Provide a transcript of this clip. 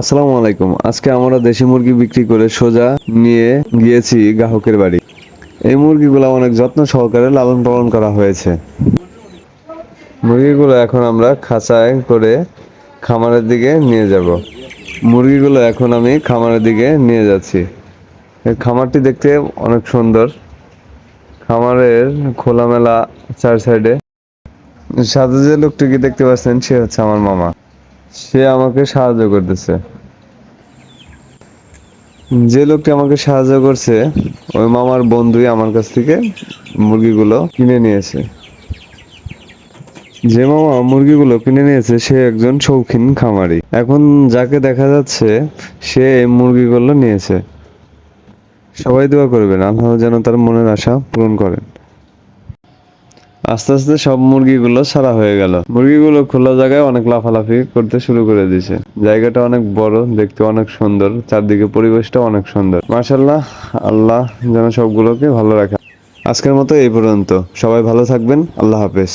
আসসালামু আলাইকুম। আজকে আমরা দেশি মুরগি বিক্রি করে সোজা নিয়ে গিয়েছি গ্রাহকের বাড়ি। এই মুরগিগুলো অনেক যত্ন সহকারে লালন পালন করা হয়েছে। মুরগিগুলো এখন আমরা খাঁচায় করে খামারের দিকে নিয়ে যাব। মুরগিগুলো এখন আমি খামারের দিকে নিয়ে যাচ্ছি। খামারটি দেখতে অনেক সুন্দর। খামারের খোলামেলা চার সাইডে। সাথে যে লোকটিকে দেখতে পাচ্ছেন, সে হচ্ছে আমার মামা। সে আমাকে সাহায্য করতেছে। যে লোকটি আমাকে সাহায্য করছে, ওই মামার বন্ধুই আমার কাছ থেকে মুরগিগুলো কিনে নিয়েছে। যে মামা মুরগিগুলো কিনে নিয়েছে, সে একজন শৌখিন খামারি। এখন যাকে দেখা যাচ্ছে, সে এই মুরগিগুলো নিয়েছে। সবাই দোয়া করবেন, আল্লাহ যেন তার মনের আশা পূরণ করেন। আস্তে আস্তে সব মুরগিগুলো সারা হয়ে গেল। মুরগিগুলো খোলা জায়গায় অনেক লাফালাফি করতে শুরু করে দিছে জায়গাটা অনেক বড়, দেখতে অনেক সুন্দর, চারদিকে পরিবেশটা অনেক সুন্দর। মার্শাল্লাহ আল্লাহ যেন সবগুলোকে ভালো রাখে। আজকের মতো এই পর্যন্ত। সবাই ভালো থাকবেন, আল্লাহ হাফেজ।